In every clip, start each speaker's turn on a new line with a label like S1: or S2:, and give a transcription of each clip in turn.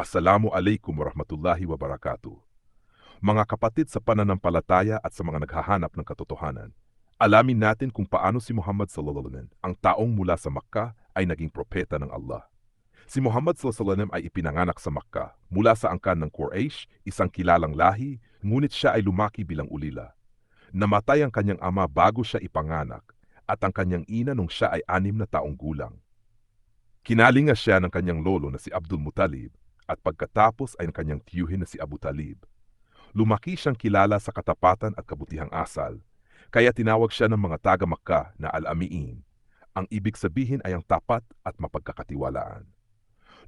S1: Assalamu alaikum warahmatullahi wabarakatuh. Mga kapatid sa pananampalataya at sa mga naghahanap ng katotohanan, alamin natin kung paano si Muhammad sallallahu alaihi wasallam, ang taong mula sa Makkah ay naging propeta ng Allah. Si Muhammad sallallahu alaihi wasallam ay ipinanganak sa Makkah mula sa angkan ng Quraysh, isang kilalang lahi, ngunit siya ay lumaki bilang ulila. Namatay ang kanyang ama bago siya ipanganak at ang kanyang ina nung siya ay anim na taong gulang. Kinalinga siya ng kanyang lolo na si Abdul Muttalib at pagkatapos ay ng kanyang tiyuhin na si Abu Talib. Lumaki siyang kilala sa katapatan at kabutihang asal, kaya tinawag siya ng mga taga-Makka na Al-Amiin. Ang ibig sabihin ay ang tapat at mapagkakatiwalaan.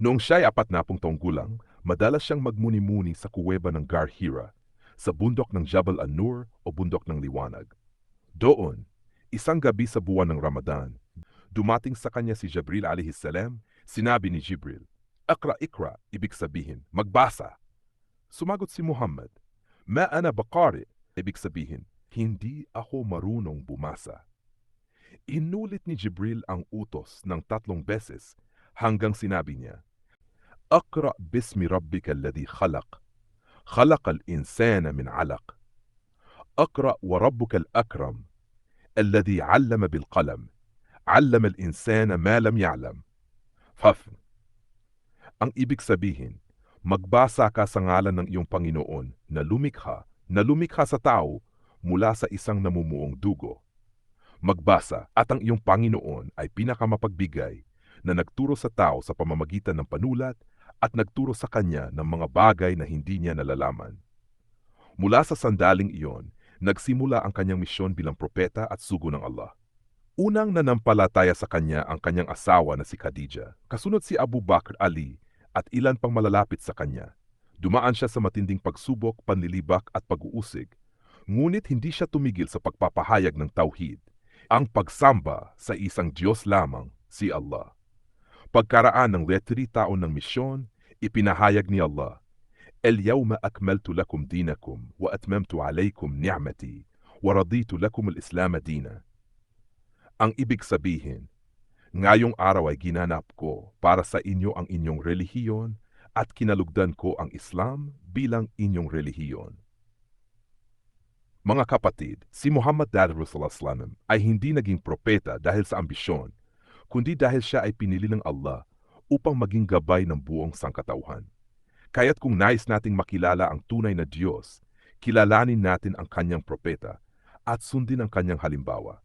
S1: Noong siya ay apat na pung taong gulang, madalas siyang magmuni-muni sa kuweba ng Gar Hira, sa bundok ng Jabal An-Nur o bundok ng Liwanag. Doon, isang gabi sa buwan ng Ramadan, dumating sa kanya si Jibril alaihi salam, sinabi ni Jibril, أقرأ اقرأ ابيك سبيهن مقباسا سماغوت سي محمد. ما أنا بقارئ ابيك سبيهن هندي أخو مارونون بوماسا إنو لتني جبريل أن أوتوس نان تاتلون بيسس هنغان سينابينيا أقرأ باسم ربك الذي خلق. خلق الإنسان من علق. أقرأ وربك الأكرم الذي علم بالقلم. علم الإنسان ما لم يعلم. فافن Ang ibig sabihin, magbasa ka sa ngalan ng iyong Panginoon na lumikha, na lumikha sa tao mula sa isang namumuong dugo. Magbasa at ang iyong Panginoon ay pinakamapagbigay na nagturo sa tao sa pamamagitan ng panulat at nagturo sa kanya ng mga bagay na hindi niya nalalaman. Mula sa sandaling iyon, nagsimula ang kanyang misyon bilang propeta at sugo ng Allah. Unang nanampalataya sa kanya ang kanyang asawa na si Khadija, kasunod si Abu Bakr Ali at ilan pang malalapit sa kanya. Dumaan siya sa matinding pagsubok, panlilibak at pag-uusig. Ngunit hindi siya tumigil sa pagpapahayag ng tauhid, ang pagsamba sa isang Diyos lamang, si Allah. Pagkaraan ng letri taon ng misyon, ipinahayag ni Allah, اليوم أكملت لكم دينكم وأتممت عليكم نعمتي ورضيت لكم الإسلام دينا. Ang ibig sabihin, ngayong araw ay ginanap ko para sa inyo ang inyong relihiyon at kinalugdan ko ang Islam bilang inyong relihiyon. Mga kapatid, si Muhammad Darul Salam ay hindi naging propeta dahil sa ambisyon, kundi dahil siya ay pinili ng Allah upang maging gabay ng buong sangkatauhan. Kaya't kung nais nating makilala ang tunay na Diyos, kilalanin natin ang kanyang propeta at sundin ang kanyang halimbawa.